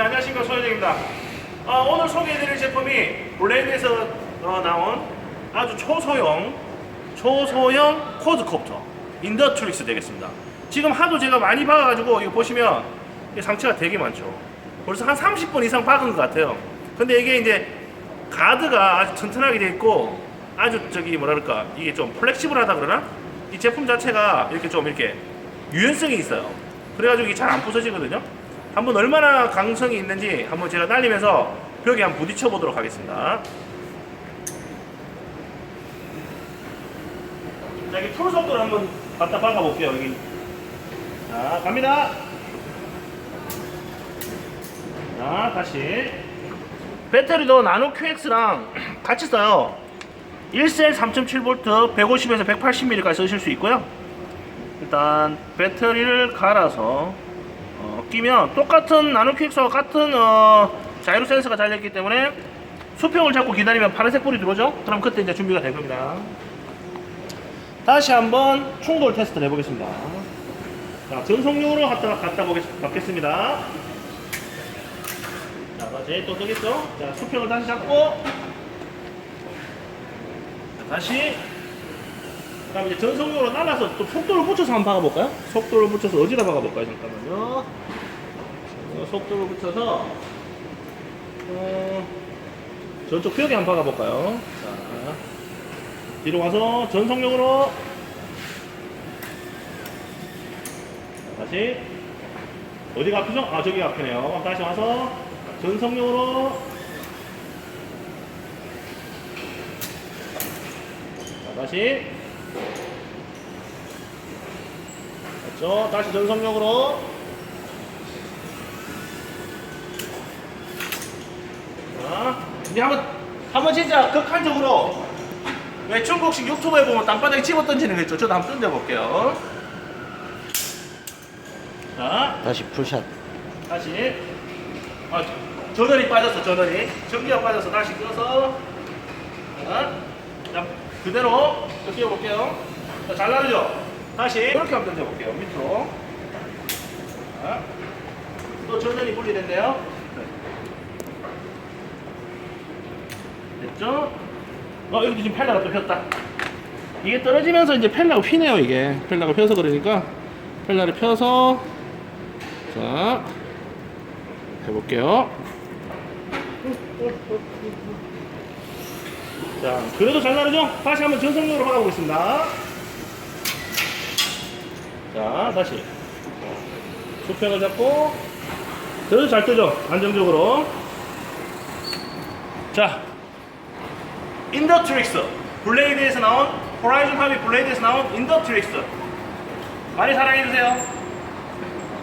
네, 안녕하십니까 소현정입니다. 어, 오늘 소개해드릴 제품이 블레이드에서 어, 나온 아주 초소형 초소형 쿼드콥터 인더트릭스 되겠습니다. 지금 하도 제가 많이 박아가지고 이거 보시면 상처가 되게 많죠. 벌써 한 30번 이상 박은 것 같아요. 근데 이게 이제 가드가 아주 튼튼하게 돼 있고 아주 저기 뭐랄까 이게 좀 플렉시블하다 그러나 이 제품 자체가 이렇게 좀 이렇게 유연성이 있어요. 그래가지고 이게 잘 안 부서지거든요. 한번 얼마나 강성이 있는지 한번 제가 날리면서 벽에 한번 부딪혀 보도록 하겠습니다. 자, 여기 풀 속도를 한번 갖다 박아 볼게요. 여기. 자, 갑니다. 자, 다시. 배터리도 나노 QX랑 같이 써요. 1셀 3.7V 150에서 180mAh까지 쓰실 수 있고요. 일단 배터리를 갈아서 어, 끼면 똑같은 나노 QX와 같은 어, 자이로 센서가 달려있기 때문에 수평을 잡고 기다리면 파란색 불이 들어오죠? 그럼 그때 이제 준비가 될 겁니다. 다시 한번 충돌 테스트를 해보겠습니다. 자, 전속력으로 갖다, 갖다 보겠, 받겠습니다. 자, 다시 또 뜨겠죠? 자, 수평을 다시 잡고 자, 다시 그 다음 이제 전속력으로 날라서 또 속도를 붙여서 한번 박아볼까요? 속도를 붙여서 어디다 박아볼까요? 잠깐만요. 어, 속도를 붙여서 어, 저쪽 벽에 한번 박아볼까요? 자, 뒤로 가서 전속력으로 자, 다시 어디가 아프죠? 아 저기가 아프네요. 다시 와서 전속력으로 자, 다시 맞죠? 다시 전속력으로. 자 이제 한번 한번 진짜 극한적으로. 왜 중국식 유튜브에 보면 땅바닥에 집어 던지는 거 있죠? 저도 한번 던져볼게요. 자. 다시 풀샷. 다시. 아, 저널이 빠졌어 저널이. 전기가 빠져서 다시 껴서. 자, 자 그대로 또 끼워볼게요. 자, 잘 나르죠? 다시 이렇게 한번 던져볼게요. 밑으로. 자, 또 전원이 분리됐네요. 됐죠? 어 여기 지금 펠라가 또 폈다. 이게 떨어지면서 이제 펠라가 휘네요 이게. 펠라가 펴서 그러니까 펠라를 펴서 자 해볼게요 자 그래도 잘 나르죠? 다시 한번 전속력으로 박아보겠습니다. 자 다시. 수평을 잡고 그래도 잘 뜨죠? 안정적으로. 자. 인더트릭스. 블레이드에서 나온 호라이즌 파비 블레이드에서 나온 인더트릭스. 많이 사랑해주세요